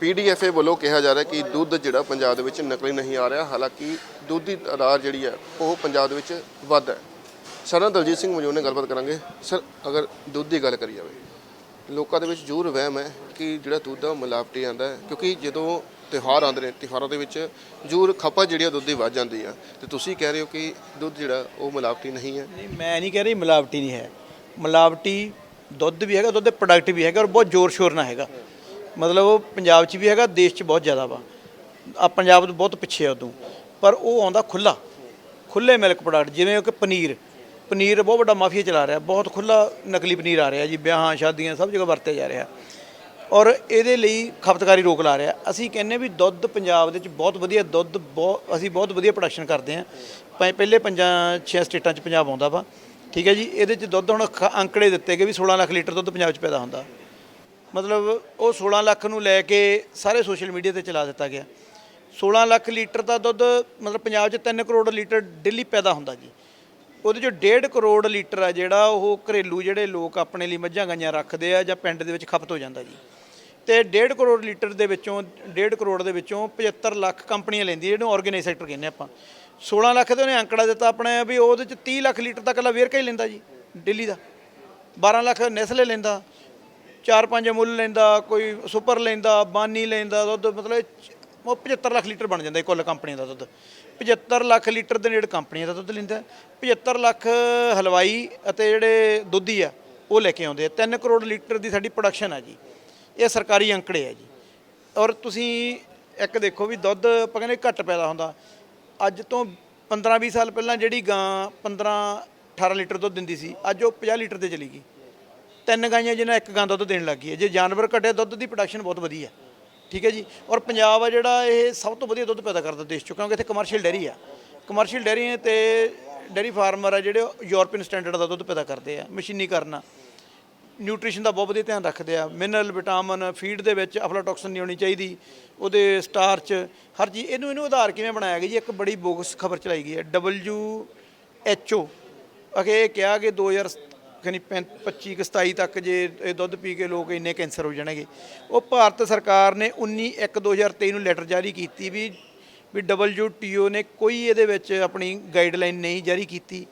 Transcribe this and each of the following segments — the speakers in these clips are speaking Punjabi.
ਪੀਡੀਐਫਏ ਵੱਲੋਂ ਕਿਹਾ ਜਾ ਰਿਹਾ ਕਿ ਦੁੱਧ ਜਿਹੜਾ ਪੰਜਾਬ ਦੇ ਵਿੱਚ ਨਕਲੀ ਨਹੀਂ ਆ ਰਿਹਾ, ਹਾਲਾਂਕਿ ਦੁੱਧ ਦੀ ਤਾਦਾਦ ਜਿਹੜੀ ਹੈ, ਉਹ ਪੰਜਾਬ ਦੇ ਵਿੱਚ ਵੱਧ ਹੈ। ਸਰ ਨਾਲ ਦਲਜੀਤ ਸਿੰਘ ਮੌਜੂਦ ਨੇ, ਗੱਲਬਾਤ ਕਰਾਂਗੇ। ਸਰ, ਅਗਰ ਦੁੱਧ ਦੀ ਗੱਲ ਕਰੀ ਜਾਵੇ, ਲੋਕਾਂ ਦੇ ਵਿੱਚ ਜ਼ਰੂਰ ਵਹਿਮ ਹੈ ਕਿ ਜਿਹੜਾ ਦੁੱਧ ਆ ਮਿਲਾਵਟੀ ਆਂਦਾ ਹੈ, ਕਿਉਂਕਿ ਜਦੋਂ ਤਿਉਹਾਰ ਆਉਂਦੇ ਨੇ, ਤਿਉਹਾਰਾਂ ਦੇ ਵਿੱਚ ਜ਼ਰੂਰ ਖਪਤ ਜਿਹੜੀ ਆ ਦੁੱਧ ਦੀ ਵੱਧ ਜਾਂਦੀ ਆ ਤੇ ਤੁਸੀਂ ਕਹਿ ਰਹੇ ਹੋ ਕਿ ਦੁੱਧ ਜਿਹੜਾ, ਉਹ ਮਿਲਾਵਟੀ ਨਹੀਂ ਹੈ? ਨਹੀਂ, ਮੈਂ ਨਹੀਂ ਕਹਿ ਰਹੀ ਮਿਲਾਵਟੀ ਨਹੀਂ ਹੈ। ਮਿਲਾਵਟੀ ਦੁੱਧ ਵੀ ਹੈਗਾ, ਦੁੱਧ ਦੇ ਪ੍ਰੋਡਕਟ ਵੀ ਹੈਗਾ ਔਰ ਬਹੁਤ ਜ਼ੋਰ ਸ਼ੋਰ ਨਾਲ ਹੈਗਾ। ਮਤਲਬ ਉਹ ਪੰਜਾਬ 'ਚ ਵੀ ਹੈਗਾ, ਦੇਸ਼ 'ਚ ਬਹੁਤ ਜ਼ਿਆਦਾ ਵਾ। ਆ ਪੰਜਾਬ ਤੋਂ ਬਹੁਤ ਪਿੱਛੇ ਆ ਉਦੋਂ। ਪਰ ਉਹ ਆਉਂਦਾ ਖੁੱਲਾ ਖੁੱਲੇ ਮਿਲਕ ਪ੍ਰੋਡਕਟ ਜਿਵੇਂ ਕਿ ਪਨੀਰ। ਪਨੀਰ ਬਹੁਤ ਵੱਡਾ ਮਾਫੀਆ ਚਲਾ ਰਿਹਾ। ਬਹੁਤ ਖੁੱਲਾ ਨਕਲੀ ਪਨੀਰ ਆ ਰਿਹਾ ਜੀ। ਵਿਆਹਾਂ, ਸ਼ਾਦੀਆਂ ਸਭ ਜਗ੍ਹਾ ਵਰਤਿਆ ਜਾ ਰਿਹਾ। ਔਰ ਇਹਦੇ ਲਈ ਖਪਤਕਾਰੀ ਰੋਕ ਲਾ ਰਿਹਾ। ਅਸੀਂ ਕਹਿੰਨੇ ਵੀ ਦੁੱਧ ਪੰਜਾਬ ਦੇ ਵਿੱਚ ਬਹੁਤ ਵਧੀਆ, ਦੁੱਧ ਬਹੁਤ ਅਸੀਂ ਬਹੁਤ ਵਧੀਆ ਪ੍ਰੋਡਕਸ਼ਨ ਕਰਦੇ ਹਾਂ। ਪ- ਪਹਿਲੇ ਪੰਜਾਂ, ਛੇ ਸਟੇਟਾਂ 'ਚ ਪੰਜਾਬ ਆਉਂਦਾ ਵਾ। ਠੀਕ ਹੈ ਜੀ? ਇਹਦੇ 'ਚ ਦੁੱਧ ਹੁਣ ਖ- ਅੰਕੜੇ ਦਿੱਤੇ ਗਏ ਵੀ 16 ਲੱਖ ਲੀਟਰ ਦੁੱਧ ਪੰਜਾਬ 'ਚ ਪੈਦਾ ਹੁੰਦਾ। ਮਤਲਬ ਉਹ 16 ਲੱਖ ਨੂੰ ਲੈ ਕੇ ਸਾਰੇ ਸੋਸ਼ਲ ਮੀਡੀਆ ਤੇ ਚਲਾ ਦਿੱਤਾ ਗਿਆ। 16 ਲੱਖ ਲੀਟਰ ਦਾ ਦੁੱਧ ਮਤਲਬ ਪੰਜਾਬ 'ਚ 3 ਕਰੋੜ ਲੀਟਰ ਡੇਲੀ ਪੈਦਾ ਹੁੰਦਾ ਜੀ। ਉਹਦੇ 'ਚੋਂ 1.5 ਕਰੋੜ ਲੀਟਰ ਆ ਜਿਹੜਾ ਉਹ ਘਰੇਲੂ ਜਿਹੜੇ ਲੋਕ ਆਪਣੇ ਲਈ ਮੱਝਾਂ ਗਾਈਆਂ ਰੱਖਦੇ ਆ ਜਾਂ ਪਿੰਡ ਦੇ ਵਿੱਚ ਖਪਤ ਹੋ ਜਾਂਦਾ ਜੀ। ਤੇ 1.5 ਕਰੋੜ ਲੀਟਰ ਦੇ ਵਿੱਚੋਂ 1.5 ਕਰੋੜ ਦੇ ਵਿੱਚੋਂ 75 ਲੱਖ ਕੰਪਨੀਆਂ ਲੈਂਦੀ ਜਿਹਨੂੰ ਆਰਗੇਨਾਈਜ਼ ਸੈਕਟਰ ਕਹਿੰਦੇ ਆਪਾਂ। 16 ਲੱਖ ਤੇ ਉਹਨੇ ਅੰਕੜਾ ਦਿੱਤਾ ਆਪਣੇ ਵੀ ਉਹਦੇ 'ਚ 30 ਲੱਖ ਲੀਟਰ ਤੱਕ ਲਾ ਵੇਰਕਾ ਹੀ ਲੈਂਦਾ ਜੀ ਦਿੱਲੀ ਦਾ। 12 ਲੱਖ ਨੈਸਲੇ ਲੈਂਦਾ ਚਾਰ ਪੰਜ ਮੁੱਲ ਲੈਂਦਾ, ਕੋਈ ਸੁਪਰ ਲੈਂਦਾ, ਬਾਨੀ ਲੈਂਦਾ, ਦੁੱਧ ਮਤਲਬ ਉਹ 75 ਲੱਖ ਲੀਟਰ ਬਣ ਜਾਂਦਾ ਕੁੱਲ ਕੰਪਨੀਆਂ ਦਾ ਦੁੱਧ। 75 ਲੱਖ ਲੀਟਰ ਦੇ ਨੇੜੇ ਕੰਪਨੀਆਂ ਦਾ ਦੁੱਧ ਲੈਂਦਾ। 75 ਲੱਖ ਹਲਵਾਈ ਅਤੇ ਜਿਹੜੇ ਦੁੱਧੀ ਆ, ਉਹ ਲੈ ਕੇ ਆਉਂਦੇ ਆ। 3 ਕਰੋੜ ਲੀਟਰ ਦੀ ਸਾਡੀ ਪ੍ਰੋਡਕਸ਼ਨ ਆ ਜੀ। ਇਹ ਸਰਕਾਰੀ ਅੰਕੜੇ ਆ ਜੀ। ਔਰ ਤੁਸੀਂ ਇੱਕ ਦੇਖੋ ਵੀ ਦੁੱਧ ਆਪਾਂ ਕਹਿੰਦੇ ਘੱਟ ਪੈਦਾ ਹੁੰਦਾ। ਅੱਜ ਤੋਂ 15 20 ਸਾਲ ਪਹਿਲਾਂ ਜਿਹੜੀ ਗਾਂ 15 18 ਲੀਟਰ ਦੁੱਧ ਦਿੰਦੀ ਸੀ, ਅੱਜ ਉਹ 50 ਲੀਟਰ ਤੇ ਚਲੀ ਗਈ। ਤਿੰਨ ਗਾਈਆਂ ਜਿਹਨਾਂ ਇੱਕ ਗਾਂ ਦੁੱਧ ਦੇਣ ਲੱਗ ਗਈ ਹੈ। ਜੇ ਜਾਨਵਰ ਘਟੇ ਦੁੱਧ ਦੀ ਪ੍ਰੋਡਕਸ਼ਨ ਬਹੁਤ ਵਧੀਆ ਠੀਕ ਹੈ ਜੀ? ਔਰ ਪੰਜਾਬ ਆ ਜਿਹੜਾ, ਇਹ ਸਭ ਤੋਂ ਵਧੀਆ ਦੁੱਧ ਪੈਦਾ ਕਰਦਾ ਦੇਸ਼ ਚੋਂ, ਕਿਉਂਕਿ ਇੱਥੇ ਕਮਰਸ਼ੀਅਲ ਡੈਰੀ ਆ। ਕਮਰਸ਼ੀਅਲ ਡੈਰੀ ਤੇ ਡੈਰੀ ਫਾਰਮਰ ਆ ਜਿਹੜੇ ਉਹ ਯੂਰਪੀਅਨ ਸਟੈਂਡਰਡ ਦਾ ਦੁੱਧ ਪੈਦਾ ਕਰਦੇ ਆ, ਮਸ਼ੀਨੀਕਰਨ ਆ। ਨਿਊਟ੍ਰੀਸ਼ਨ ਦਾ ਬਹੁਤ ਵਧੀਆ ਧਿਆਨ ਰੱਖਦੇ ਆ। ਮਿਨਰਲ ਵਿਟਾਮਿਨ ਫੀਡ ਦੇ ਵਿੱਚ ਅਫਲਾਟੌਕਸਿਨ ਨਹੀਂ ਹੋਣੀ ਚਾਹੀਦੀ, ਉਹਦੇ ਸਟਾਰਚ ਹਰ ਚੀਜ਼, ਇਹਨੂੰ ਇਹਨੂੰ ਆਧਾਰ ਕਿਵੇਂ ਬਣਾਇਆ ਗਿਆ ਜੀ? ਇੱਕ ਬੜੀ ਬੋਗਸ ਖਬਰ ਚਲਾਈ ਗਈ ਹੈ ਡਬਲਯੂ ਐਚ ਓ ਅਗੇ ਇਹ ਕਿਹਾ ਕਿ 2000 ਖਨੀ 25 ਕਿ 27 ਤੱਕ ਜੇ ਇਹ ਦੁੱਧ ਪੀ ਕੇ ਲੋਕ ਇੰਨੇ ਕੈਂਸਰ ਹੋ ਜਾਣਗੇ। ਉਹ ਭਾਰਤ ਸਰਕਾਰ ਨੇ 19 1 2023 ਨੂੰ ਲੈਟਰ ਜਾਰੀ ਕੀਤੀ ਵੀ ਵੀ WTO ਨੇ ਕੋਈ ਇਹਦੇ ਵਿੱਚ ਆਪਣੀ ਗਾਈਡਲਾਈਨ ਨਹੀਂ ਜਾਰੀ ਕੀਤੀ,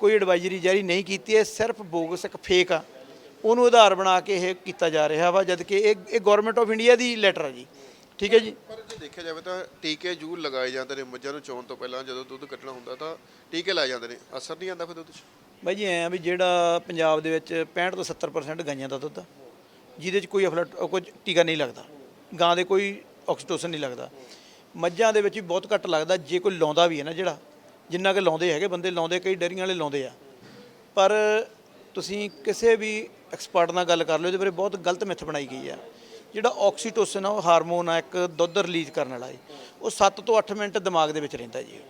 ਕੋਈ ਐਡਵਾਈਜ਼ਰੀ ਜਾਰੀ ਨਹੀਂ ਕੀਤੀ, ਇਹ ਸਿਰਫ ਬੋਗਸ ਇੱਕ ਫੇਕ ਆ। ਉਹਨੂੰ ਆਧਾਰ ਬਣਾ ਕੇ ਇਹ ਕੀਤਾ ਜਾ ਰਿਹਾ ਵਾ ਜਦ ਕਿ ਇਹ ਇਹ ਗਵਰਨਮੈਂਟ ਆਫ ਇੰਡੀਆ ਦੀ ਲੈਟਰ ਹੈ ਜੀ। ਠੀਕ ਹੈ ਜੀ? ਪਰ ਜੇ ਦੇਖਿਆ ਜਾਵੇ ਤਾਂ ਟੀਕੇ ਜ਼ਰੂਰ ਲਗਾਏ ਜਾਂਦੇ ਨੇ, ਮੱਝਾਂ ਨੂੰ ਚੋਣ ਤੋਂ ਪਹਿਲਾਂ ਜਦੋਂ ਦੁੱਧ ਕੱਟਣਾ ਹੁੰਦਾ ਤਾਂ ਟੀਕੇ ਲਾਏ ਜਾਂਦੇ ਨੇ। ਅਸਰ ਨਹੀਂ ਆਉਂਦਾ ਫਿਰ ਦੁੱਧ 'ਚ? ਬਾਈ ਜੀ ਐਂ ਆ ਵੀ ਜਿਹੜਾ ਪੰਜਾਬ ਦੇ ਵਿੱਚ 65 ਤੋਂ 70% ਗਾਈਆਂ ਦਾ ਦੁੱਧ ਆ, ਜਿਹਦੇ 'ਚ ਕੋਈ ਅਫਲਟ ਕੋਈ ਟੀਕਾ ਨਹੀਂ ਲੱਗਦਾ ਗਾਂ ਦੇ ਕੋਈ ਆਕਸੀਟੋਸਨ ਨਹੀਂ ਲੱਗਦਾ। ਮੱਝਾਂ ਦੇ ਵਿੱਚ ਵੀ ਬਹੁਤ ਘੱਟ ਲੱਗਦਾ ਜੇ ਕੋਈ ਲਾਉਂਦਾ ਵੀ ਹੈ ਨਾ ਜਿਹੜਾ ਜਿੰਨਾ ਕਿ ਲਾਉਂਦੇ ਹੈਗੇ ਬੰਦੇ ਲਾਉਂਦੇ ਕਈ ਡੇਅਰੀਆਂ ਵਾਲੇ ਲਾਉਂਦੇ ਆ। ਪਰ ਤੁਸੀਂ ਕਿਸੇ ਵੀ ਐਕਸਪਰਟ ਨਾਲ ਗੱਲ ਕਰ ਲਿਓ ਇਹਦੇ ਬਾਰੇ ਬਹੁਤ ਗਲਤ ਮਿੱਥ ਬਣਾਈ ਗਈ ਆ। ਜਿਹੜਾ ਆਕਸੀਟੋਸਨ ਆ ਉਹ ਹਾਰਮੋਨ ਆ ਇੱਕ ਦੁੱਧ ਰਿਲੀਜ਼ ਕਰਨ ਵਾਲਾ ਹੈ ਉਹ 7 ਤੋਂ 8 ਮਿੰਟ ਦਿਮਾਗ ਦੇ ਵਿੱਚ ਰਹਿੰਦਾ ਜੀ।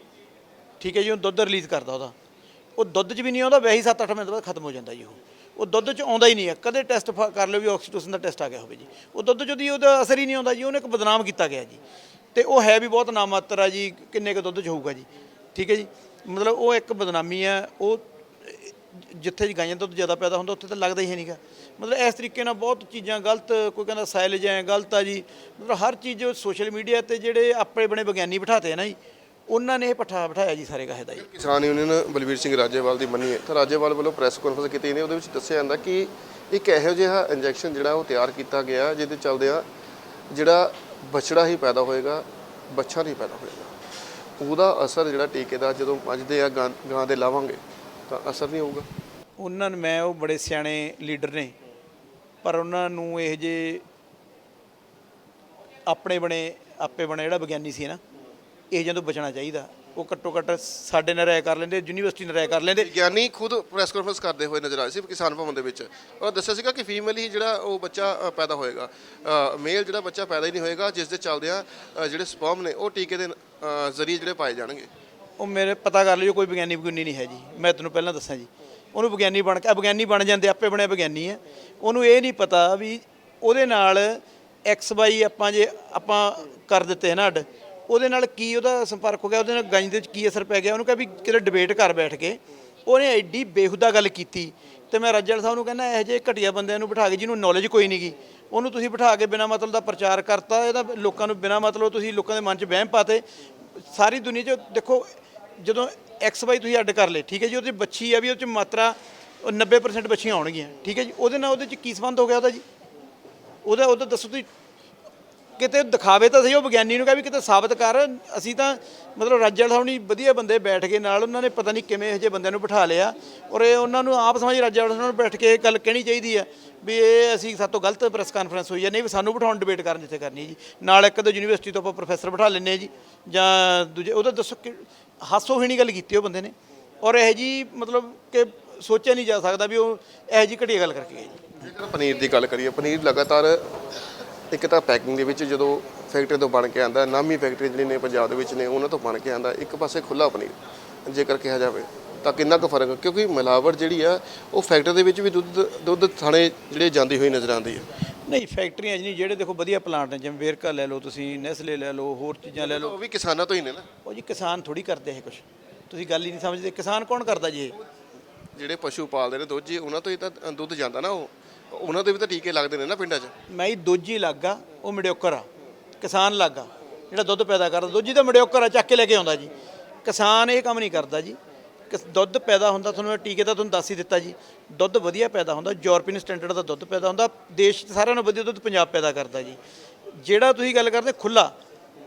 ਠੀਕ ਹੈ ਜੀ ਉਹ ਦੁੱਧ ਰਿਲੀਜ਼ ਕਰਦਾ ਉਹਦਾ। ਉਹ ਦੁੱਧ 'ਚ ਵੀ ਨਹੀਂ ਆਉਂਦਾ, ਵੈਸੇ ਹੀ 7-8 ਮਿੰਟ ਬਾਅਦ ਖਤਮ ਹੋ ਜਾਂਦਾ ਜੀ ਉਹ। ਉਹ ਦੁੱਧ 'ਚ ਆਉਂਦਾ ਹੀ ਨਹੀਂ ਹੈ। ਕਦੇ ਟੈਸਟ ਕਰ ਲਿਓ ਵੀ ਆਕਸੀਟੋਸਨ ਦਾ ਟੈਸਟ ਆ ਗਿਆ ਹੋਵੇ ਜੀ। ਉਹ ਦੁੱਧ 'ਚ ਉਹਦੀ ਉਹਦਾ ਅਸਰ ਹੀ ਨਹੀਂ ਆਉਂਦਾ ਜੀ, ਉਹਨੇ ਇੱਕ ਬਦਨਾਮ ਕੀਤਾ ਗਿਆ ਜੀ। ਤੇ ਉਹ ਹੈ ਵੀ ਬਹੁਤ ਨਾਮਾਤਰ ਆ ਜੀ, ਕਿੰਨੇ ਕੁ ਦੁੱਧ 'ਚ ਹੋਊਗਾ ਜੀ। ਠੀਕ ਹੈ ਜੀ? ਮਤਲਬ ਉਹ ਇੱਕ ਬਦਨਾਮੀ ਹੈ, ਉਹ ਜਿੱਥੇ ਜੀ ਗਾਈਆਂ ਦਾ ਦੁੱਧ ਜ਼ਿਆਦਾ ਪੈਦਾ ਹੁੰਦਾ, ਉੱਥੇ ਤਾਂ ਲੱਗਦਾ ਹੀ ਨਹੀਂਗਾ ਮਤਲਬ ਇਸ ਤਰੀਕੇ ਨਾਲ ਬਹੁਤ ਚੀਜ਼ਾਂ ਗਲਤ, ਕੋਈ ਕਹਿੰਦਾ ਸਾਇਲਜ ਹੈ ਗਲਤ ਆ ਜੀ। ਮਤਲਬ ਹਰ ਚੀਜ਼ ਸੋਸ਼ਲ ਮੀਡੀਆ ਤੇ ਜਿਹੜੇ ਆਪਣੇ ਬਣੇ ਵਿਗਿਆਨੀ ਬਿਠਾਤੇ ਹੈ ਨਾ ਜੀ ਉਹਨਾਂ ਨੇ ਇਹ ਪੱਠਾ ਬਿਠਾਇਆ ਜੀ ਸਾਰੇ ਕਹੇ ਦਾ ਜੀ। ਕਿਸਾਨ ਯੂਨੀਅਨ ਬਲਵੀਰ ਸਿੰਘ ਰਾਜੇਵਾਲ ਦੀ ਮੰਨੀਏ ਤਾਂ ਰਾਜੇਵਾਲ ਵੱਲੋਂ ਪ੍ਰੈਸ ਕਾਨਫਰੰਸ ਕੀਤੀ ਨੇ ਉਹਦੇ ਵਿੱਚ ਦੱਸਿਆ ਜਾਂਦਾ ਕਿ ਇੱਕ ਇਹੋ ਜਿਹਾ ਇੰਜੈਕਸ਼ਨ ਜਿਹੜਾ ਉਹ ਤਿਆਰ ਕੀਤਾ ਗਿਆ ਜਿਹਦੇ ਚੱਲਦੇ ਆ ਜਿਹੜਾ ਬਛੜਾ ਹੀ ਪੈਦਾ ਹੋਏਗਾ ਬੱਚਾ ਨਹੀਂ ਪੈਦਾ ਹੋਏਗਾ। ਉਹਦਾ ਅਸਰ ਜਿਹੜਾ ਟੀਕੇ ਦਾ ਜਦੋਂ ਮੱਝ ਦੇ ਆ ਗਾਂ ਦੇ ਲਾਵਾਂਗੇ ਤਾਂ ਅਸਰ ਨਹੀਂ ਹੋਊਗਾ। ਉਹਨਾਂ ਨੂੰ ਮੈਂ ਉਹ ਬੜੇ ਸਿਆਣੇ ਲੀਡਰ ਨੇ ਪਰ ਉਹਨਾਂ ਨੂੰ ਇਹ ਜੇ ਆਪਣੇ ਬਣੇ ਆਪੇ ਬਣੇ ਜਿਹੜਾ ਵਿਗਿਆਨੀ ਸੀ ਨਾ ਇਹ ਜਦੋਂ ਬਚਣਾ ਚਾਹੀਦਾ। ਉਹ ਘੱਟੋ ਘੱਟ ਸਾਡੇ ਨਾਲ ਰਾਏ ਕਰ ਲੈਂਦੇ ਯੂਨੀਵਰਸਿਟੀ ਨਾਲ ਰਾਏ ਕਰ ਲੈਂਦੇ। ਵਿਗਿਆਨੀ ਖੁਦ ਪ੍ਰੈਸ ਕਾਨਫਰੰਸ ਕਰਦੇ ਹੋਏ ਨਜ਼ਰ ਆਏ ਸੀ ਕਿਸਾਨ ਭਵਨ ਦੇ ਵਿੱਚ। ਉਹ ਦੱਸਿਆ ਸੀਗਾ ਕਿ ਫੀਮੇਲ ਹੀ ਜਿਹੜਾ ਉਹ ਬੱਚਾ ਅ, ਪੈਦਾ ਹੋਏਗਾ। ਮੇਲ ਜਿਹੜਾ ਬੱਚਾ ਪੈਦਾ ਹੀ ਨਹੀਂ ਹੋਏਗਾ ਜਿਸ ਦੇ ਚੱਲਦਿਆਂ ਅ, ਜਿਹੜੇ ਸਪਰਮ ਨੇ ਉਹ ਟੀਕੇ ਦੇ ਅ, ਜ਼ਰੀਏ ਜਿਹੜੇ ਪਾਏ ਜਾਣਗੇ। ਉਹ ਮੇਰੇ ਪਤਾ ਕਰ ਲਿਓ ਕੋਈ ਵਿਗਿਆਨੀ ਵਿਗਿਆਨੀ ਨਹੀਂ ਹੈ ਜੀ। ਮੈਂ ਤੁਹਾਨੂੰ ਪਹਿਲਾਂ ਦੱਸਾਂ ਜੀ। ਉਹਨੂੰ ਵਿਗਿਆਨੀ ਬਣ ਕੇ ਵਿਗਿਆਨੀ ਬਣ ਜਾਂਦੇ ਆਪੇ ਬਣੇ ਵਿਗਿਆਨੀ ਆ ਉਹਨੂੰ ਇਹ ਨਹੀਂ ਪਤਾ ਵੀ ਉਹਦੇ ਨਾਲ ਐਕਸ ਵਾਈ ਆਪਾਂ ਜੇ ਆਪਾਂ ਕਰ ਦਿੱਤੇ ਨਾ ਅੱਡ ਉਹਦੇ ਨਾਲ ਕੀ ਉਹਦਾ ਸੰਪਰਕ ਹੋ ਗਿਆ, ਉਹਦੇ ਨਾਲ ਗੰਜ ਦੇ ਵਿੱਚ ਕੀ ਅਸਰ ਪੈ ਗਿਆ, ਉਹਨੂੰ ਕਿਹਾ ਵੀ ਕਿਤੇ ਡਿਬੇਟ ਕਰ ਬੈਠ ਕੇ। ਉਹਨੇ ਐਡੀ ਬੇਹੁਦਾ ਗੱਲ ਕੀਤੀ ਤੇ ਮੈਂ ਰੱਜਲ ਸਾਹਿਬ ਨੂੰ ਕਹਿੰਦਾ, ਇਹੋ ਜਿਹੇ ਘਟੀਆ ਬੰਦਿਆਂ ਨੂੰ ਬਿਠਾ ਕੇ ਜਿਹਨੂੰ ਨੌਲੇਜ ਕੋਈ ਨਹੀਂਗੀ ਉਹਨੂੰ ਤੁਸੀਂ ਬਿਠਾ ਕੇ ਬਿਨਾਂ ਮਤਲਬ ਦਾ ਪ੍ਰਚਾਰ ਕਰਤਾ, ਇਹਦਾ ਲੋਕਾਂ ਨੂੰ ਬਿਨਾਂ ਮਤਲਬ ਤੁਸੀਂ ਲੋਕਾਂ ਦੇ ਮਨ 'ਚ ਵਹਿਮ ਪਾਤੇ। ਸਾਰੀ ਦੁਨੀਆ 'ਚ ਦੇਖੋ, ਜਦੋਂ ਐਕਸ ਵਾਈ ਤੁਸੀਂ ਅੱਡ ਕਰ ਲਏ, ਠੀਕ ਹੈ ਜੀ, ਉਹਦੇ 'ਚ ਬੱਚੀ ਆ ਵੀ ਉਹ 'ਚ ਮਾਤਰਾ, ਉਹ 90% ਬੱਚੀਆਂ ਆਉਣਗੀਆਂ, ਠੀਕ ਹੈ ਜੀ। ਉਹਦੇ ਨਾਲ ਉਹਦੇ 'ਚ ਕੀ ਸੰਬੰਧ ਹੋ ਗਿਆ ਉਹਦਾ ਜੀ? ਉਹਦਾ ਉਹਦਾ ਦੱਸੋ ਤੁਸੀਂ ਕਿਤੇ ਦਿਖਾਵੇ ਤਾਂ ਸਹੀ, ਉਹ ਵਿਗਿਆਨੀ ਨੂੰ ਕਹੇ ਵੀ ਕਿਤੇ ਸਾਬਤ ਕਰ। ਅਸੀਂ ਤਾਂ ਮਤਲਬ ਰਾਜਾ ਸਾਹਿਬ ਨਹੀਂ ਵਧੀਆ ਬੰਦੇ ਬੈਠ ਕੇ ਨਾਲ ਉਹਨਾਂ ਨੇ ਪਤਾ ਨਹੀਂ ਕਿਵੇਂ ਇਹੋ ਜਿਹੇ ਬੰਦਿਆਂ ਨੂੰ ਬਿਠਾ ਲਿਆ। ਔਰ ਇਹ ਉਹਨਾਂ ਨੂੰ ਆਪ ਸਮਝ ਰਾਜਾ ਸਾਹਿਬ ਨੂੰ ਬੈਠ ਕੇ ਇਹ ਗੱਲ ਕਹਿਣੀ ਚਾਹੀਦੀ ਹੈ ਵੀ ਇਹ ਅਸੀਂ ਸਾਤੋਂ ਗਲਤ ਪ੍ਰੈਸ ਕਾਨਫਰੰਸ ਹੋਈ ਹੈ, ਨਹੀਂ ਵੀ ਸਾਨੂੰ ਬਿਠਾਉਣ ਡਿਬੇਟ ਕਰਨ ਜਿੱਥੇ ਕਰਨੀ ਹੈ ਜੀ। ਨਾਲ ਇੱਕ ਦੋ ਯੂਨੀਵਰਸਿਟੀ ਤੋਂ ਆਪਾਂ ਪ੍ਰੋਫੈਸਰ ਬਿਠਾ ਲੈਂਦੇ ਹਾਂ ਜੀ। ਜਾਂ ਦੂਜੇ, ਉਹਦਾ ਦੱਸੋ ਕਿ ਹਾਸੋਹੀਣੀ ਗੱਲ ਕੀਤੀ ਉਹ ਬੰਦੇ ਨੇ। ਔਰ ਇਹ ਜੀ ਮਤਲਬ ਕਿ ਸੋਚਿਆ ਨਹੀਂ ਜਾ ਸਕਦਾ ਵੀ ਉਹ ਇਹੋ ਜੀ ਘਟੀਆ ਗੱਲ ਕਰਕੇ ਗਏ ਜੀ। ਜੇਕਰ ਪਨੀਰ ਦੀ ਗੱਲ ਕਰੀਏ, ਪਨੀਰ ਲਗਾਤਾਰ ਇੱਕ ਤਾਂ ਪੈਕਿੰਗ ਦੇ ਵਿੱਚ ਜਦੋਂ ਫੈਕਟਰੀ ਤੋਂ ਬਣ ਕੇ ਆਂਦਾ ਨਾਮੀ ਫੈਕਟਰੀ ਜਿਹੜੀ ਨੇ ਪੰਜਾਬ ਦੇ ਵਿੱਚ ਨੇ ਉਹਨਾਂ ਤੋਂ ਬਣ ਕੇ ਆਂਦਾ ਇੱਕ ਪਾਸੇ ਖੁੱਲਾ ਪਨੀਰ ਜੇਕਰ ਕਿਹਾ ਜਾਵੇ ਤਾਂ ਕਿੰਨਾ ਕੁ ਫ਼ਰਕ? ਕਿਉਂਕਿ ਮਿਲਾਵਟ ਜਿਹੜੀ ਆ ਉਹ ਫੈਕਟਰੀ ਦੇ ਵਿੱਚ ਵੀ ਦੁੱਧ ਦੁੱਧ ਥਾਣੇ ਜਿਹੜੇ ਜਾਂਦੀ ਹੋਈ ਨਜ਼ਰ ਆਉਂਦੀ ਹੈ ਨਹੀਂ ਫੈਕਟਰੀਆਂ ਨਹੀਂ ਜਿਹੜੇ ਦੇਖੋ ਵਧੀਆ ਪਲਾਂਟ ਨੇ ਜਿਵੇਂ ਵੇਰਕਾ ਲੈ ਲਓ ਤੁਸੀਂ ਨੈਸਲੇ ਲੈ ਲਓ ਹੋਰ ਚੀਜ਼ਾਂ ਲੈ ਲਓ। ਉਹ ਵੀ ਕਿਸਾਨਾਂ ਤੋਂ ਹੀ ਨੇ ਨਾ। ਉਹ ਜੀ ਕਿਸਾਨ ਥੋੜੀ ਕਰਦੇ ਇਹ ਕੁਝ ਤੁਸੀਂ ਗੱਲ ਹੀ ਨਹੀਂ ਸਮਝਦੇ ਕਿਸਾਨ ਕੌਣ ਕਰਦਾ ਜੀ ਇਹ? ਜਿਹੜੇ ਪਸ਼ੂ ਪਾਲਦੇ ਨੇ ਦੁੱਧ ਜੀ ਉਹਨਾਂ ਤੋਂ ਹੀ ਤਾਂ ਦੁੱਧ ਜਾਂਦਾ ਨਾ ਉਹ। ਉਹਨਾਂ ਦੇ ਵੀ ਤਾਂ ਟੀਕੇ ਲੱਗਦੇ ਨੇ ਨਾ ਪਿੰਡਾਂ 'ਚ। ਮੈਂ ਹੀ ਦੋਜੀ ਲੱਗਾ, ਉਹ ਮੜਿਓਕਰ ਆ। ਕਿਸਾਨ ਲੱਗਾ, ਜਿਹੜਾ ਦੁੱਧ ਪੈਦਾ ਕਰਦਾ, ਦੋਜੀ ਤਾਂ ਮੜਿਓਕਰ ਆ, ਚੱਕ ਕੇ ਲੈ ਕੇ ਆਉਂਦਾ ਜੀ। ਕਿਸਾਨ ਇਹ ਕੰਮ ਨਹੀਂ ਕਰਦਾ ਜੀ। ਕਿਸ- ਦੁੱਧ ਪੈਦਾ ਹੁੰਦਾ, ਤੁਹਾਨੂੰ ਮੈਂ ਟੀਕੇ ਦਾ ਤੁਹਾਨੂੰ ਦੱਸ ਹੀ ਦਿੱਤਾ ਜੀ। ਦੁੱਧ ਵਧੀਆ ਪੈਦਾ ਹੁੰਦਾ ਯੂਰਪੀਅਨ ਸਟੈਂਡਰਡ ਦਾ ਦੁੱਧ ਪੈਦਾ ਹੁੰਦਾ, ਦੇਸ਼ 'ਚ ਸਾਰਿਆਂ ਨਾਲੋਂ ਵਧੀਆ ਦੁੱਧ ਪੰਜਾਬ ਪੈਦਾ ਕਰਦਾ ਜੀ। ਜਿਹੜਾ ਤੁਸੀਂ ਗੱਲ ਕਰਦੇ ਖੁੱਲਾ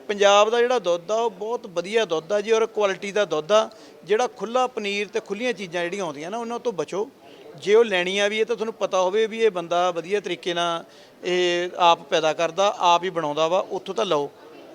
ਪੰਜਾਬ ਦਾ ਜਿਹੜਾ ਦੁੱਧ ਆ, ਉਹ ਬਹੁਤ ਵਧੀਆ ਦੁੱਧ ਆ ਜੀ, ਔਰ ਕੁਆਲਿਟੀ ਦਾ ਦੁੱਧ ਆ। ਜਿਹੜਾ ਖੁੱਲਾ ਪਨੀਰ ਤੇ ਖੁੱਲੀਆਂ ਚੀਜ਼ਾਂ ਜਿਹੜੀਆਂ ਆਉਂਦੀਆਂ ਨਾ, ਉਹਨਾਂ ਤੋਂ ਬਚੋ। ਜੇ ਉਹ ਲੈਣੀਆਂ ਵੀ, ਇਹ ਤਾਂ ਤੁਹਾਨੂੰ ਪਤਾ ਹੋਵੇ ਵੀ ਇਹ ਬੰਦਾ ਵਧੀਆ ਤਰੀਕੇ ਨਾਲ ਇਹ ਆਪ ਪੈਦਾ ਕਰਦਾ, ਆਪ ਹੀ ਬਣਾਉਂਦਾ ਵਾ, ਉੱਥੋਂ ਤਾਂ ਲਓ।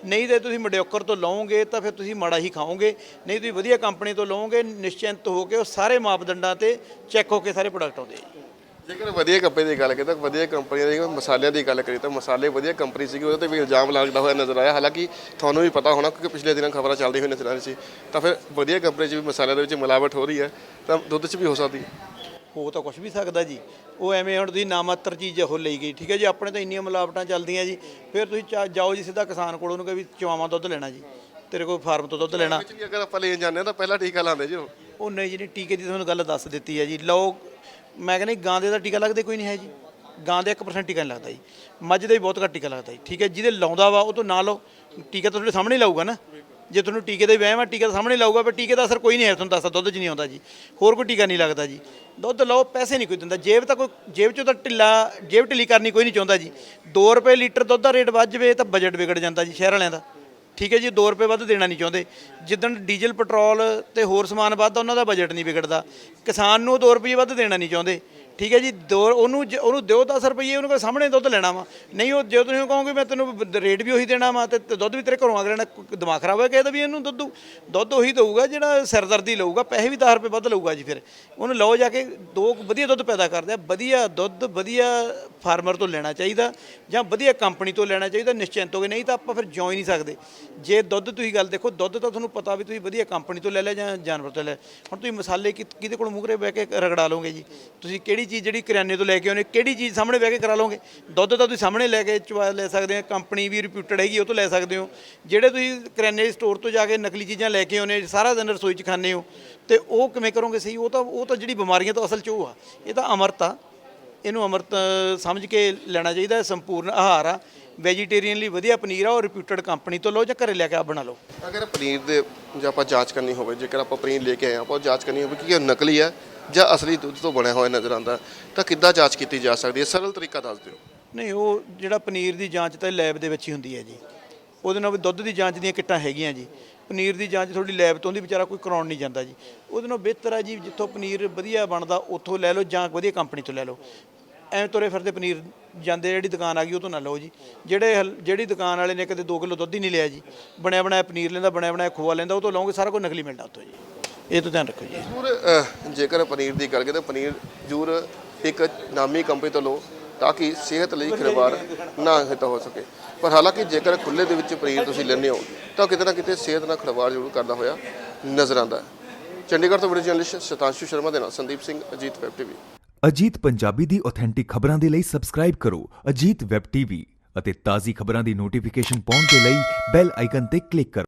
ਨਹੀਂ ਤੇ ਤੁਸੀਂ ਮਡਿਓਕਰ ਤੋਂ ਲਓਗੇ, ਤਾਂ ਫਿਰ ਤੁਸੀਂ ਮਾੜਾ ਹੀ ਖਾਓਗੇ। ਨਹੀਂ ਤੁਸੀਂ ਵਧੀਆ ਕੰਪਨੀ ਤੋਂ ਲਓਗੇ, ਨਿਸ਼ਚਿੰਤ ਹੋ ਕੇ ਉਹ ਸਾਰੇ ਮਾਪਦੰਡਾਂ ਤੇ ਚੈੱਕ ਹੋ ਕੇ ਸਾਰੇ ਪ੍ਰੋਡਕਟ ਆਉਂਦੇ ਆ। ਜੇਕਰ ਵਧੀਆ ਕੰਪਨੀ ਦੀ ਗੱਲ ਕਰੀਏ ਤਾਂ ਵਧੀਆ ਕੰਪਨੀ ਦੀ, ਮਸਾਲਿਆਂ ਦੀ ਗੱਲ ਕਰੀਏ ਤਾਂ ਮਸਾਲੇ ਵਧੀਆ ਕੰਪਨੀ ਸੀਗੀ, ਉਹਦੇ ਤੇ ਵੀ ਇਲਜ਼ਾਮ ਲੱਗਦਾ ਹੋਇਆ ਨਜ਼ਰ ਆਇਆ। ਹਾਲਾਂਕਿ ਤੁਹਾਨੂੰ ਵੀ ਪਤਾ ਹੋਣਾ, ਕਿਉਂਕਿ ਪਿਛਲੇ ਦਿਨਾਂ ਖਬਰਾਂ ਚੱਲਦੀ ਹੋਈ ਨਜ਼ਰ ਆ ਰਹੀ ਸੀ ਤਾਂ ਫਿਰ ਵਧੀਆ ਕੰਪਨੀ 'ਚ ਵੀ ਮਸਾਲਿਆਂ ਦੇ ਵਿੱਚ ਮਿਲਾਵਟ ਹੋ ਰਹੀ ਹੈ, ਤਾਂ ਦੁੱਧ 'ਚ ਵੀ ਹੋ ਸਕਦੀ ਹੈ। ਹੋ ਤਾਂ ਕੁਝ ਵੀ ਸਕਦਾ ਜੀ। ਉਹ ਐਵੇਂ ਹੁਣ ਤੁਸੀਂ ਨਾਮਾਤਰ ਚੀਜ਼ ਉਹ ਲਈ ਗਈ ਠੀਕ ਹੈ ਜੀ? ਆਪਣੇ ਤਾਂ ਇੰਨੀਆਂ ਮਿਲਾਵਟਾਂ ਚੱਲਦੀਆਂ ਜੀ। ਫਿਰ ਤੁਸੀਂ ਚਾ- ਜਾਓ ਜੀ ਸਿੱਧਾ ਕਿਸਾਨ ਕੋਲ ਉਹਨੂੰ ਕਹੇ ਵੀ ਚਵਾਵਾਂ ਦੁੱਧ ਲੈਣਾ ਜੀ। ਤੇਰੇ ਕੋਲ ਫਾਰਮ ਤੋਂ ਦੁੱਧ ਲੈਣਾ। ਵਿੱਚ ਵੀ ਅਗਰ ਆਪਾਂ ਲੈਣ ਜਾਂਦੇ ਹਾਂ ਤਾਂ ਪਹਿਲਾਂ ਟੀਕਾ ਲਾਉਂਦੇ ਜੀ ਉਹ। ਉਹ ਨਹੀਂ ਜਿਹੜੀ ਟੀਕੇ ਦੀ ਤੁਹਾਨੂੰ ਗੱਲ ਦੱਸ ਦਿੱਤੀ ਹੈ ਜੀ। ਲਓ ਮੈਂ ਕਹਿੰਦਾ ਜੀ, ਗਾਂ ਦੇ ਦਾ ਟੀਕਾ ਲੱਗਦੇ ਕੋਈ ਨਹੀਂ ਹੈ ਜੀ। ਗਾਂ ਦੇ 1% ਟੀਕਾ ਨਹੀਂ ਲੱਗਦਾ ਜੀ। ਮੱਝ ਦੇ ਵੀ ਬਹੁਤ ਘੱਟ ਟੀਕਾ ਲੱਗਦਾ ਜੀ ਠੀਕ ਹੈ? ਜਿਹਦੇ ਲਾਉਂਦਾ ਵਾ ਉਹ ਤੋਂ ਨਾ ਲਓ। ਟੀਕਾ ਤਾਂ ਤੁਹਾਡੇ ਸਾਹਮਣੇ ਹੀ ਲਾਊਗਾ ਨਾ। ਜੇ ਤੁਹਾਨੂੰ ਟੀਕੇ ਦਾ ਹੀ ਵਹਿਮ ਆ, ਟੀਕਾ ਤਾਂ ਸਾਹਮਣੇ ਲਾਊਗਾ, ਪਰ ਟੀਕੇ ਦਾ ਅਸਰ ਕੋਈ ਨਹੀਂ ਹੈ, ਤੁਹਾਨੂੰ ਦੱਸਦਾ, ਦੁੱਧ 'ਚ ਨਹੀਂ ਆਉਂਦਾ ਜੀ। ਹੋਰ ਕੋਈ ਟੀਕਾ ਨਹੀਂ ਲੱਗਦਾ ਜੀ। ਦੁੱਧ ਲਓ, ਪੈਸੇ ਨਹੀਂ ਕੋਈ ਦਿੰਦਾ। ਜੇਬ ਤਾਂ ਕੋਈ, ਜੇਬ 'ਚੋਂ ਤਾਂ ਢਿੱਲਾ, ਜੇਬ ਢਿੱਲੀ ਕਰਨੀ ਕੋਈ ਨਹੀਂ ਚਾਹੁੰਦਾ ਜੀ। 2 ਰੁਪਏ ਲੀਟਰ ਦੁੱਧ ਦਾ ਰੇਟ ਵੱਧ ਜਾਵੇ ਤਾਂ ਬਜਟ ਵਿਗੜ ਜਾਂਦਾ ਜੀ, ਸ਼ਹਿਰ ਵਾਲਿਆਂ ਦਾ। ਠੀਕ ਹੈ ਜੀ 2 ਰੁਪਏ ਵੱਧ ਦੇਣਾ ਨਹੀਂ ਚਾਹੁੰਦੇ। ਜਿੱਦਣ ਡੀਜ਼ਲ, ਪੈਟਰੋਲ ਤੇ ਹੋਰ ਸਮਾਨ ਵੱਧਦਾ ਉਹਨਾਂ ਦਾ ਬਜਟ ਨਹੀਂ ਵਿਗੜਦਾ। ਕਿਸਾਨ ਨੂੰ 2 ਰੁਪਏ ਵੱਧ ਦੇਣਾ ਨਹੀਂ ਚਾਹੁੰਦੇ। ਠੀਕ ਹੈ ਜੀ, ਦੋ ਉਹਨੂੰ ਜ- ਉਹਨੂੰ ਦਿਓ 10 ਰੁਪਏ ਉਹਨੂੰ ਕੋਲ ਸਾਹਮਣੇ ਦੁੱਧ ਲੈਣਾ ਵਾ। ਨਹੀਂ, ਉਹ ਜੇ ਤੁਸੀਂ ਕਹੋਗੇ ਮੈਂ ਤੈਨੂੰ ਬ- ਰੇਟ ਵੀ ਉਹੀ ਦੇਣਾ ਵਾ, ਤੇ ਤੇ ਦੁੱਧ ਵੀ ਤੇਰੇ ਘਰੋਂ ਆ ਲੈਣਾ ਦਿਮਾਗ ਖਰਾਬ ਹੋਇਆ ਕਹਿੰਦਾ ਵੀ ਇਹਨੂੰ ਦੁੱਧ ਦੁੱਧ ਉਹੀ ਦਊਗਾ ਜਿਹੜਾ ਸਿਰਦਰਦੀ ਲਊਗਾ, ਪੈਸੇ ਵੀ 10 ਰੁਪਏ ਵੱਧ ਲਊਗਾ ਜੀ ਫਿਰ। ਉਹਨੂੰ ਲਓ ਜਾ ਕੇ ਦੋ ਕੁ ਵਧੀਆ ਦੁੱਧ ਪੈਦਾ ਕਰਦੇ ਆ, ਵਧੀਆ ਦੁੱਧ, ਵਧੀਆ ਫਾਰਮਰ ਤੋਂ ਲੈਣਾ ਚਾਹੀਦਾ, ਜਾਂ ਵਧੀਆ ਕੰਪਨੀ ਤੋਂ ਲੈਣਾ ਚਾਹੀਦਾ, ਨਿਸ਼ਚਿੰਤ ਹੋ ਕੇ। ਨਹੀਂ ਤਾਂ ਆਪਾਂ ਫਿਰ ਜਿਉਂ ਹੀ ਨਹੀਂ ਸਕਦੇ। ਜੇ ਦੁੱਧ ਤੁਸੀਂ ਗੱਲ ਦੇਖੋ, ਦੁੱਧ ਤਾਂ ਤੁਹਾਨੂੰ ਪਤਾ ਵੀ ਤੁਸੀਂ ਵਧੀਆ ਕੰਪਨੀ ਤੋਂ ਲੈ ਲਿਆ ਜਾਂ ਜਾਨਵਰ ਤੋਂ ਲੈ ਲਿਆ। ਹੁਣ ਤੁਸੀਂ ਮਸਾਲੇ ਕਿ- ਕਿਹਦੇ ਕੋਲ ਮੂਹਰੇ ਬਹਿ ਕੇ ਰਗੜਾ ਲਓਗੇ ਜੀ? ਤੁਸੀਂ ਕਿਹੜੀ ਚੀਜ਼ ਜਿਹੜੀ ਕਰਿਆਨੇ ਤੋਂ ਲੈ ਕੇ ਆਉਨੇ ਕਿਹੜੀ ਚੀਜ਼ ਸਾਹਮਣੇ ਬਹਿ ਕੇ ਕਰਾ ਲਓਗੇ? ਦੁੱਧ ਤਾਂ ਤੁਸੀਂ ਸਾਹਮਣੇ ਲੈ ਕੇ ਚਵਾ ਲੈ ਸਕਦੇ ਹੋ ਕੰਪਨੀ ਵੀ ਰਿਪਿਊਟਡ ਹੈਗੀ ਉਹ ਤੋਂ ਲੈ ਸਕਦੇ ਹੋ। ਜਿਹੜੇ ਤੁਸੀਂ ਕਰਿਆਨੇ ਸਟੋਰ ਤੋਂ ਜਾ ਕੇ ਨਕਲੀ ਚੀਜ਼ਾਂ ਲੈ ਕੇ ਆਉਨੇ ਸਾਰਾ ਦਿਨ ਰਸੋਈ 'ਚ ਖਾਂਦੇ ਹੋ ਤੇ ਉਹ ਕਿਵੇਂ ਕਰੋਗੇ ਸਹੀ? ਉਹ ਤਾਂ ਉਹ ਤਾਂ ਜਿਹੜੀ ਬਿਮਾਰੀਆਂ ਤੋਂ ਅਸਲ 'ਚ ਉਹ ਆ। ਇਹ ਤਾਂ ਅਮਰਤ ਆ। ਇਹਨੂੰ ਅਮਰਤ ਸਮਝ ਕੇ ਲੈਣਾ ਚਾਹੀਦਾ ਸੰਪੂਰਨ ਆਹਾਰ ਆ। ਵੈਜੀਟੇਰੀਅਨ ਲਈ ਵਧੀਆ ਪਨੀਰ ਆ ਉਹ ਰਿਪਿਊਟਡ ਕੰਪਨੀ ਤੋਂ ਲਓ ਜਾਂ ਘਰੇ ਲੈ ਕੇ ਆਪ ਬਣਾ ਲਓ। ਅਗਰ ਪਨੀਰ ਦੇ ਜੇ ਆਪਾਂ ਜਾਂਚ ਕਰਨੀ ਹੋਵੇ ਜੇਕਰ ਆਪਾਂ ਪਨੀਰ ਲੈ ਕੇ ਆਏ ਹਾਂ, ਆਪਾਂ ਉਹ ਜਾਂਚ ਕਰਨੀ ਹੋਵੇ ਕਿ ਇਹ ਨਕਲੀ ਹੈ ਜਾਂ ਅਸਲੀ ਦੁੱਧ ਤੋਂ ਬਣਿਆ ਹੋਇਆ ਨਜ਼ਰ ਆਉਂਦਾ, ਤਾਂ ਕਿੱਦਾਂ ਜਾਂਚ ਕੀਤੀ ਜਾ ਸਕਦੀ ਹੈ? ਸਰਲ ਤਰੀਕਾ ਦੱਸ ਦਿਓ। ਨਹੀਂ, ਉਹ ਜਿਹੜਾ ਪਨੀਰ ਦੀ ਜਾਂਚ ਤਾਂ ਲੈਬ ਦੇ ਵਿੱਚ ਹੀ ਹੁੰਦੀ ਹੈ ਜੀ। ਉਹਦੇ ਨਾਲ ਵੀ ਦੁੱਧ ਦੀ ਜਾਂਚ ਦੀਆਂ ਕਿੱਟਾਂ ਹੈਗੀਆਂ ਜੀ। ਪਨੀਰ ਦੀ ਜਾਂਚ ਤੁਹਾਡੀ ਲੈਬ ਤੋਂ ਦੀ ਵਿਚਾਰਾ ਕੋਈ ਕਰਾਉਣ ਨਹੀਂ ਜਾਂਦਾ ਜੀ। ਉਹਦੇ ਨਾਲ ਬਿਹਤਰ ਹੈ ਜੀ, ਜਿੱਥੋਂ ਪਨੀਰ ਵਧੀਆ ਬਣਦਾ, ਉੱਥੋਂ ਲੈ ਲਓ ਜਾਂ ਵਧੀਆ ਕੰਪਨੀ ਤੋਂ ਲੈ ਲਓ। ਐਵੇਂ ਤੁਰੇ ਫਿਰਦੇ ਪਨੀਰ ਜਾਂਦੇ, ਜਿਹੜੀ ਦੁਕਾਨ ਆ ਗਈ, ਉਹ ਤੋਂ ਨਾ ਲਓ ਜੀ। ਜਿਹੜੇ ਹਲ- ਜਿਹੜੀ ਦੁਕਾਨ ਵਾਲੇ ਨੇ ਕਦੇ 2 ਕਿਲੋ ਦੁੱਧ ਹੀ ਨਹੀਂ ਲਿਆ ਜੀ। ਬਣਿਆ ਬਣਾਇਆ ਪਨੀਰ ਲੈਂਦਾ ਬਣਿਆ ਬਣਾਇਆ ਖੋਆ ਲੈਂਦਾ, ਉਹ ਤੋਂ ਲਓਗੇ, ਸਾਰਾ ਕੁਝ ਨਕਲੀ ਮਿਲਦਾ ਉੱਥੋਂ ਜੀ। ਇਹ ਤਾਂ ਧਿਆਨ ਰੱਖੋ ਜੀ। ਜ਼ਰੂਰ ਜੇਕਰ ਪਨੀਰ ਦੀ ਗੱਲ ਕਰੀਏ ਤਾਂ ਪਨੀਰ ਜ਼ਰੂਰ ਇੱਕ ਨਾਮੀ ਕੰਪਨੀ ਤੋਂ ਲਓ ਤਾਂ ਕਿ ਸਿਹਤ ਲਈ ਖਿਲਵਾੜ ਨਾ ਹਿੱਤ ਹੋ ਸਕੇ। ਪਰ ਹਾਲਾਂਕਿ ਜੇਕਰ ਖੁੱਲੇ ਦੇ ਵਿੱਚ ਪਨੀਰ ਤੁਸੀਂ ਲੈਂਦੇ ਹੋ ਤਾਂ ਕਿਤੇ ਨਾ ਕਿਤੇ ਸਿਹਤ ਨਾਲ ਖਿਲਵਾੜ ਜ਼ਰੂਰ ਕਰਦਾ ਹੋਇਆ ਨਜ਼ਰ ਆਉਂਦਾ ਹੈ। ਚੰਡੀਗੜ੍ਹ ਤੋਂ ਵੀਡੀਓ ਜਰਨਲਿਸਟ ਸਤਾਂਸ਼ੂ ਸ਼ਰਮਾ ਦੇ ਨਾਲ ਸੰਦੀਪ ਸਿੰਘ ਅਜੀਤ ਵੈਬ ਟੀਵੀ। ਅਜੀਤ ਪੰਜਾਬੀ ਦੀ ਆਥੈਂਟਿਕ ਖਬਰਾਂ ਦੇ ਲਈ ਸਬਸਕ੍ਰਾਈਬ ਕਰੋ ਅਜੀਤ ਵੈਬ ਟੀਵੀ ਅਤੇ ਤਾਜ਼ੀ ਖਬਰਾਂ ਦੀ ਨੋਟੀਫਿਕੇਸ਼ਨ ਪਾਉਣ ਦੇ ਲਈ ਬੈਲ ਆਈਕਨ ਤੇ ਕਲਿੱਕ ਕਰੋ।